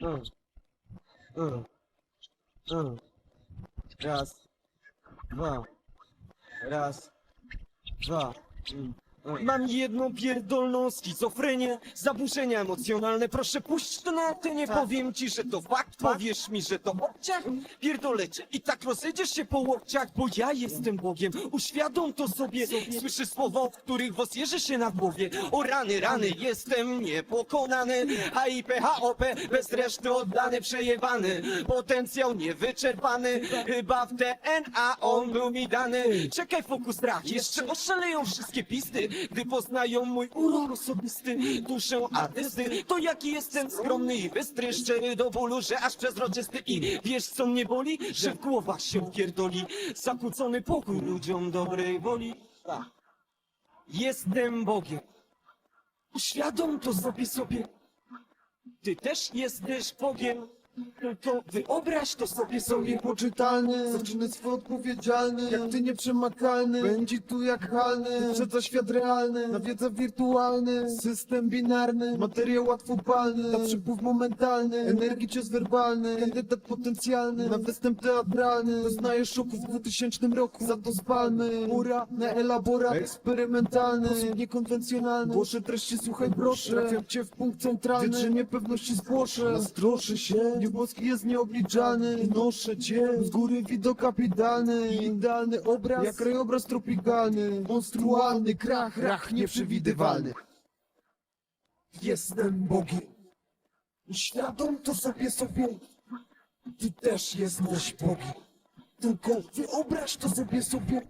Mm. Mm. Mm. Raz, dwa, raz, dwa. Mm. Mam jedną pierdolną schizofrenię, zaburzenia emocjonalne, proszę puść to na ty, nie powiem ci, że to fakt, powiesz mi, że to obciach, pierdolę cię i tak rozejdziesz się po łokciach, bo ja jestem Bogiem, uświadom to sobie, słyszę słowa, w których wosjeży się na głowie, o rany, rany, jestem niepokonany, HIP, HOP, bez reszty oddany, przejebany, potencjał niewyczerpany, chyba w DNA on był mi dany, czekaj fokus strach, jeszcze. oszaleją wszystkie pisty, gdy poznają mój urok osobisty, duszę artysty, to jaki jestem skromny i bystry, szczery do bólu, że aż przezroczysty i wiesz co mnie boli? Że w głowach się pierdoli, zakłócony pokój ludziom dobrej woli. Tak. Jestem Bogiem. Uświadom to sobie sobie. Ty też jesteś Bogiem. Tylko wyobraź to sobie sobie. Niepoczytalny, zaczyny swój odpowiedzialny Jak ty nieprzemakalny, będzie tu jak halny Wyprzedza świat realny, nawiedza wirtualny System binarny, materiał łatwopalny. Na przepływ momentalny, energii cios werbalny. Kandydat potencjalny, na występ teatralny. Doznaje szoku w 2000 roku, za to spalmy. Pora na elaborat eksperymentalny Sposób niekonwencjonalny, głoszę treści, słuchaj proszę. Trafiam cię w punkt centralny, wietrze niepewności zgłoszę. Nastroszę się, nieboski jest nieobliczalny. Noszę cię, z góry widok kapitalny Idealny obraz, jak krajobraz tropikalny. Monstrualny krach, rach nieprzewidywalny. Jestem Bogiem. Uświadom to sobie sobie Ty też jesteś Bogiem. Tylko wyobraź to sobie sobie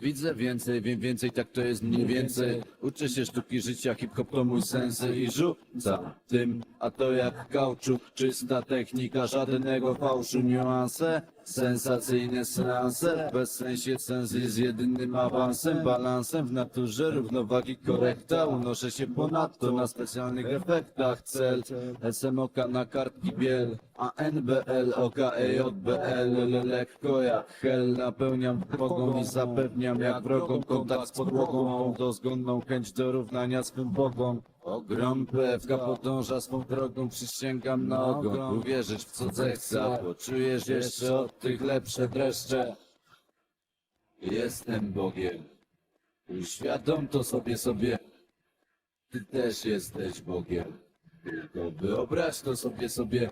Widzę więcej, wiem więcej, tak to jest mniej więcej. Uczę się sztuki życia, hip-hop to mój sens i rzuca tym, a to jak kauczuk, czysta technika, żadnego fałszu, niuanse, sensacyjne seanse, bez sensie cenzji z jedynym awansem, balansem w naturze, równowagi korekta, unoszę się ponadto na specjalnych efektach, cel, SMOK na kartki biel, a NBL, OKEJBL, lekko jak hel, napełniam pogoń i zapewniam jak wrogom kontakt z podłogą, mam dozgonną chęć do równania swym bogom. Ogrom PFK podąża swą drogą, przysięgam na ogon, uwierzyć w co zechce, poczujesz jeszcze od tych lepsze dreszcze. Jestem Bogiem, uświadom to sobie sobie, ty też jesteś Bogiem, tylko wyobraź to sobie sobie.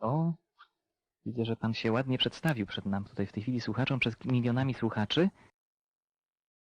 O, widzę, że pan się ładnie przedstawił przed nam tutaj w tej chwili słuchaczom, przed milionami słuchaczy.